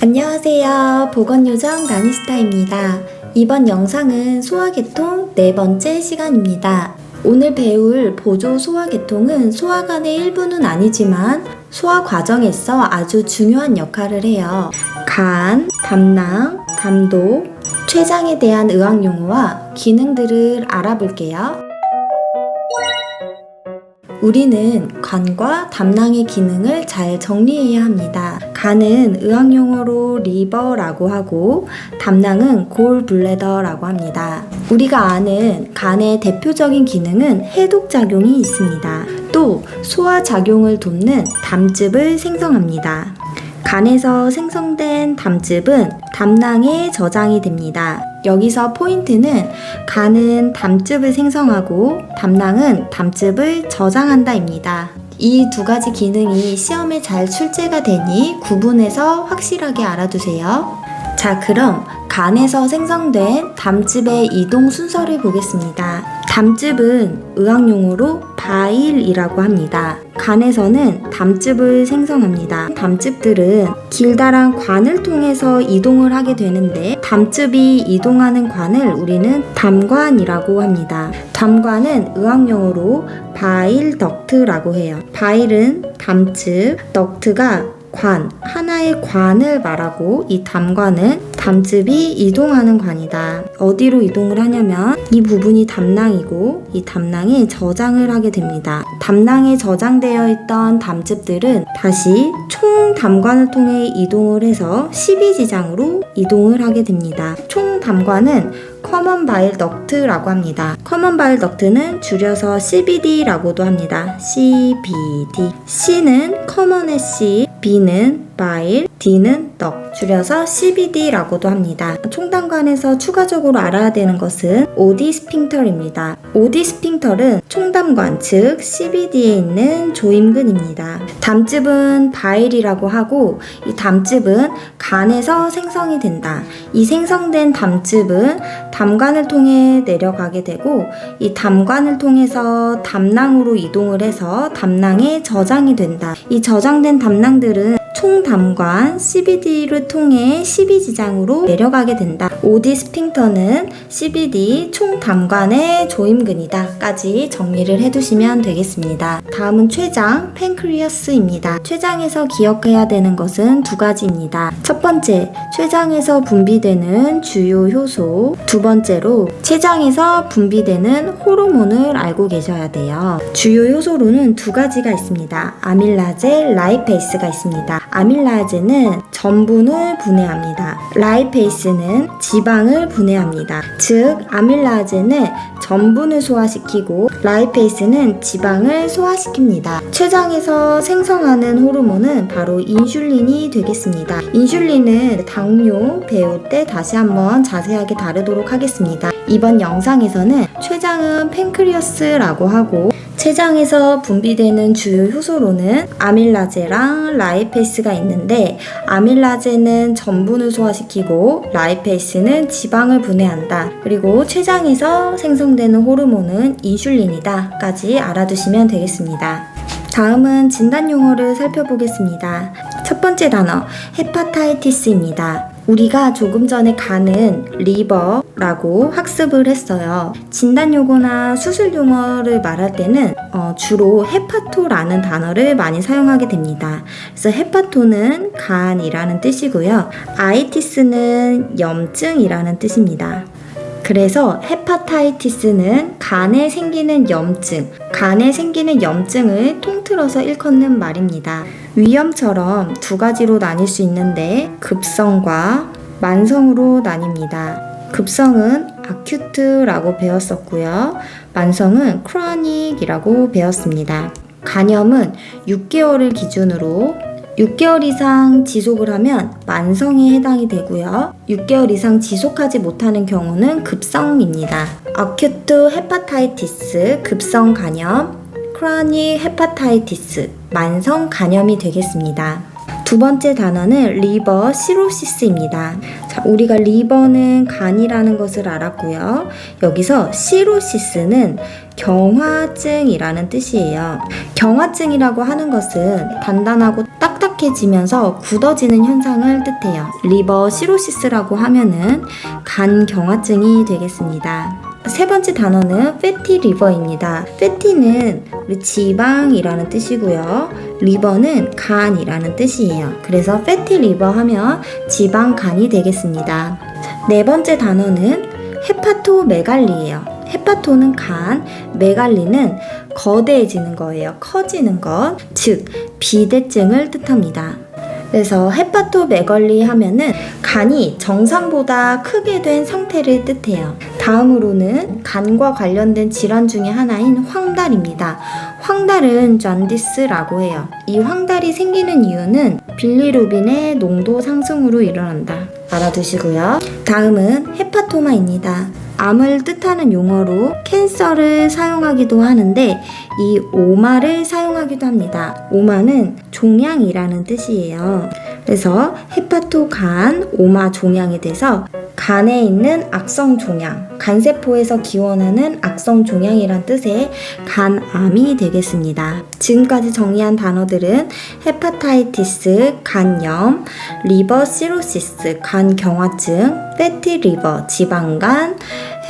안녕하세요. 보건요정 나니스타입니다. 이번 영상은 소화계통 네 번째 시간입니다. 오늘 배울 보조 소화계통은 소화관의 일부는 아니지만 소화 과정에서 아주 중요한 역할을 해요. 간, 담낭, 담도, 췌장에 대한 의학 용어와 기능들을 알아볼게요. 우리는 간과 담낭의 기능을 잘 정리해야 합니다. 간은 의학 용어로 리버라고 하고 담낭은 골블레더라고 합니다. 우리가 아는 간의 대표적인 기능은 해독 작용이 있습니다. 또 소화 작용을 돕는 담즙을 생성합니다. 간에서 생성된 담즙은 담낭에 저장이 됩니다. 여기서 포인트는 간은 담즙을 생성하고 담낭은 담즙을 저장한다입니다. 이 두 가지 기능이 시험에 잘 출제가 되니 구분해서 확실하게 알아두세요. 자, 그럼 간에서 생성된 담즙의 이동 순서를 보겠습니다. 담즙은 의학 용어로 바일이라고 합니다. 간에서는 담즙을 생성합니다. 담즙들은 길다란 관을 통해서 이동을 하게 되는데 담즙이 이동하는 관을 우리는 담관이라고 합니다. 담관은 의학 용어로 바일 덕트라고 해요. 바일은 담즙, 덕트가 관, 하나의 관을 말하고 이 담관은 담즙이 이동하는 관이다. 어디로 이동을 하냐면 이 부분이 담낭이고 이 담낭에 저장을 하게 됩니다. 담낭에 저장되어 있던 담즙들은 다시 총 담관을 통해 이동을 해서 12지장으로 이동을 하게 됩니다. 총 담관은 커먼 바일 덕트라고 합니다. 커먼 바일 덕트는 줄여서 CBD라고도 합니다. CBD. C는 커먼의 C, B는 바일, D는 덕, 줄여서 CBD라고도 합니다. 총담관에서 추가적으로 알아야 되는 것은 OD 스핑터입니다. OD 스핑터는 총담관, 즉 CBD에 있는 조임근입니다. 담즙은 바일이라고 하고 이 담즙은 간에서 생성이 된다. 이 생성된 담즙은 담관을 통해 내려가게 되고 이 담관을 통해서 담낭으로 이동을 해서 담낭에 저장이 된다. 이 저장된 담낭들은 총담관 CBD를 통해 12지장으로 내려가게 된다. OD 스핑터는 CBD 총담관의 조임근이다까지 정리를 해두시면 되겠습니다. 다음은 췌장, 팬크리어스입니다. 췌장에서 기억해야 되는 것은 두 가지입니다. 첫 번째, 췌장에서 분비되는 주요 효소. 두 번째로, 췌장에서 분비되는 호르몬을 알고 계셔야 돼요. 주요 효소로는 두 가지가 있습니다. 아밀라제, 라이페이스가 있습니다. 아밀라제는 전분을 분해합니다. 라이페이스는 지방을 분해합니다. 즉, 아밀라제는 전분을 소화시키고 라이페이스는 지방을 소화시킵니다. 췌장에서 생성하는 호르몬은 바로 인슐린이 되겠습니다. 인슐린은 당뇨 배울 때 다시 한번 자세하게 다루도록 하겠습니다. 이번 영상에서는 췌장은 팬크리어스라고 하고 췌장에서 분비되는 주요 효소로는 아밀라제랑 라이페이스가 있는데 아밀라제는 전분을 소화시키고 라이페이스는 지방을 분해한다. 그리고 췌장에서 생성되는 호르몬은 인슐린이다까지 알아두시면 되겠습니다. 다음은 진단 용어를 살펴보겠습니다. 첫 번째 단어 헤파타이티스입니다. 우리가 조금 전에 간은 리버라고 학습을 했어요. 진단 용어나 수술 용어를 말할 때는 어, 주로 헤파토라는 단어를 많이 사용하게 됩니다. 그래서 헤파토는 간이라는 뜻이고요. 아이티스는 염증이라는 뜻입니다. 그래서 헤파타이티스는 간에 생기는 염증, 간에 생기는 염증을 통틀어서 일컫는 말입니다. 위염처럼 두 가지로 나뉠 수 있는데 급성과 만성으로 나뉩니다. 급성은 아큐트라고 배웠었고요. 만성은 크로닉이라고 배웠습니다. 간염은 6개월을 기준으로 6개월 이상 지속을 하면 만성에 해당이 되고요. 6개월 이상 지속하지 못하는 경우는 급성입니다. 아큐트 헤파타이티스, 급성 간염, 크로닉 헤파타이티스, 만성 간염이 되겠습니다. 두 번째 단어는 리버 시로시스입니다. 자, 우리가 리버는 간이라는 것을 알았고요. 여기서 시로시스는 경화증이라는 뜻이에요. 경화증이라고 하는 것은 단단하고 딱 딱 딱딱해지면서 굳어지는 현상을 뜻해요. 리버 시로시스라고 하면은 간 경화증이 되겠습니다. 세 번째 단어는 liver입니다. fatty는 우리 지방이라는 뜻이고요. liver는 간이라는 뜻이에요. 그래서 fatty liver 하면 지방 간이 되겠습니다. 네 번째 단어는 헤파토메갈리예요. 헤파토는 간, 메갈리는 거대해지는 거예요. 커지는 것, 즉 비대증을 뜻합니다. 그래서 헤파토메갈리 하면은 간이 정상보다 크게 된 상태를 뜻해요. 다음으로는 간과 관련된 질환 중에 하나인 황달입니다. 황달은 잔디스라고 해요. 이 황달이 생기는 이유는 빌리루빈의 농도 상승으로 일어난다. 알아두시고요. 다음은 헤파토마입니다. 암을 뜻하는 용어로 캔서를 사용하기도 하는데 이 오마를 사용하기도 합니다. 오마는 종양이라는 뜻이에요. 그래서 헤파토 간, 오마 종양이 돼서 간에 있는 악성 종양, 간세포에서 기원하는 악성 종양이란 뜻의 간암이 되겠습니다. 지금까지 정리한 단어들은 헤파타이티스, 간염, 리버 시로시스, 간경화증, 패티 리버, 지방간,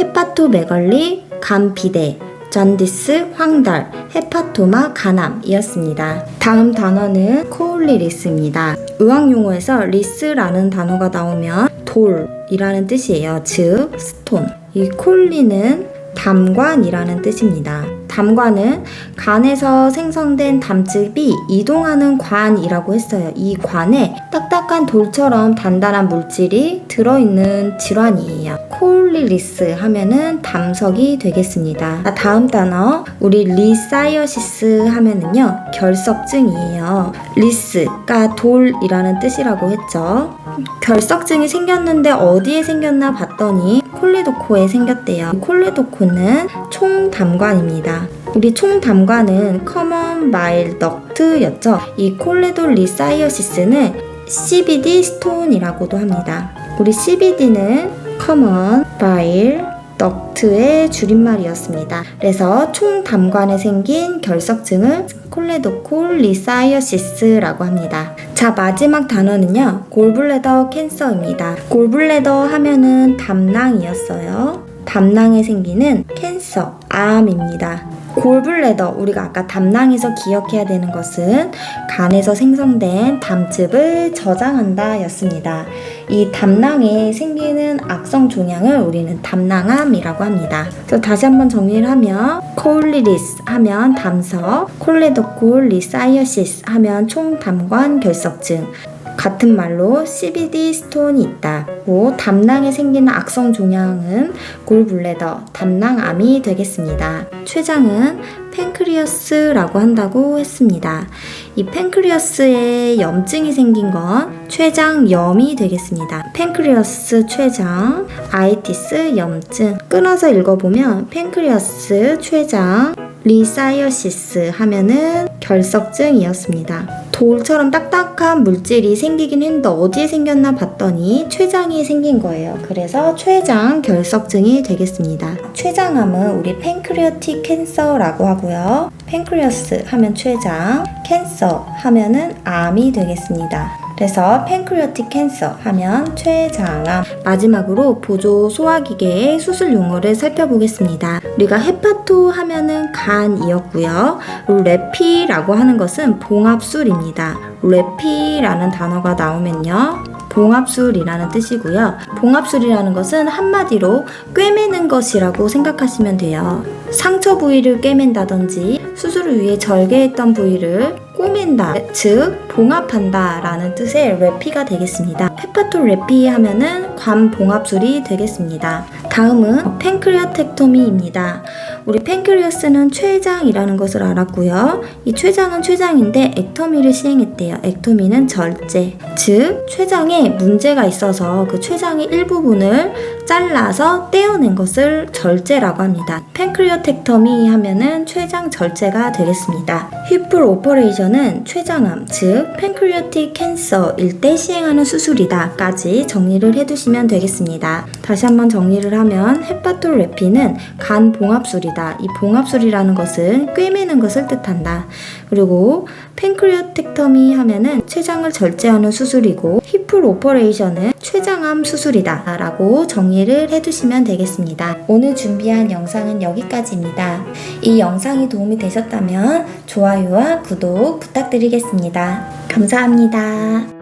헤파토메갈리, 간비대, 잔디스, 황달, 헤파토마, 간암이었습니다. 다음 단어는 코올리리스입니다. 의학 용어에서 리스라는 단어가 나오면 돌이라는 뜻이에요. 즉, 스톤. 이 콜리는 담관이라는 뜻입니다. 담관은 간에서 생성된 담즙이 이동하는 관이라고 했어요. 이 관에 딱딱한 돌처럼 단단한 물질이 들어있는 질환이에요. 콜리리스 하면은 담석이 되겠습니다. 아, 다음 단어 우리 리사이어시스 하면은요 결석증이에요. 리스가 돌이라는 뜻이라고 했죠. 결석증이 생겼는데 어디에 생겼나 봤더니 콜레도코에 생겼대요. 콜레도코는 총담관입니다. 우리 총담관은 커먼 마일 덕트였죠. 이 콜레돌리사이어시스는 CBD 스톤이라고도 합니다. 우리 CBD는 커먼 바일 덕트의 줄임말이었습니다. 그래서 총담관에 생긴 결석증을 콜레도콜 리사이어시스라고 합니다. 자, 마지막 단어는요. 골블레더 캔서입니다. 골블레더 하면은 담낭이었어요. 담낭에 생기는 캔서, 암입니다. 골블레더, 우리가 아까 담낭에서 기억해야 되는 것은 간에서 생성된 담즙을 저장한다 였습니다. 이 담낭에 생기는 악성 종양을 우리는 담낭암이라고 합니다. 그래서 다시 한번 정리를 하면 콜리리스 하면 담석, 콜레도콜 리사이어시스 하면 총담관 결석증, 같은 말로 CBD 스톤이 있다. 고 담낭에 생기는 악성 종양은 골블레더, 담낭암이 되겠습니다. 췌장은 팬크리어스라고 한다고 했습니다. 이 팬크리어스에 염증이 생긴 건 췌장염이 되겠습니다. 팬크리어스 췌장, 아이티스 염증. 끊어서 읽어보면 팬크리어스 췌장, 리사이어시스 하면은 결석증이었습니다. 돌처럼 딱딱한 물질이 생기긴 했는데 어디에 생겼나 봤더니 췌장이 생긴 거예요. 그래서 췌장 결석증이 되겠습니다. 췌장암은 우리 팬크리어틱 캔서라고 하고요. 팬크리어스 하면 췌장, 캔서 하면은 암이 되겠습니다. 그래서 팬크리어틱 캔서 하면 췌장암. 마지막으로 보조 소화기계의 수술 용어를 살펴보겠습니다. 우리가 헤파토 하면은 간이었고요. 레피라고 하는 것은 봉합술입니다. 레피라는 단어가 나오면요. 봉합술이라는 뜻이고요. 봉합술이라는 것은 한마디로 꿰매는 것이라고 생각하시면 돼요. 상처 부위를 꿰맨다든지 수술을 위해 절개했던 부위를 꼬맨다, 즉 봉합한다 라는 뜻의 레피가 되겠습니다. 헤파토 레피 하면은 관 봉합술이 되겠습니다. 다음은 팬크리아텍토미입니다. 우리 팬크리어스는 췌장이라는 것을 알았고요. 이 췌장은 췌장인데 액터미를 시행했대요. 액터미는 절제. 즉, 췌장에 문제가 있어서 그 췌장의 일부분을 잘라서 떼어낸 것을 절제라고 합니다. 팬크리어텍터미 하면은 췌장 절제가 되겠습니다. 휘플 오퍼레이션은 췌장암, 즉 팬크리어틱 캔서일 때 시행하는 수술이다까지 정리를 해두시면 되겠습니다. 다시 한번 정리를 하면 헤파토레피는 간 봉합술이다. 이 봉합술이라는 것은 꿰매는 것을 뜻한다. 그리고 팬크리어텍터미 하면은 췌장을 절제하는 수술이고 히플 오퍼레이션은 췌장암 수술이다 라고 정리를 해두시면 되겠습니다. 오늘 준비한 영상은 여기까지입니다. 이 영상이 도움이 되셨다면 좋아요와 구독 부탁드리겠습니다. 감사합니다.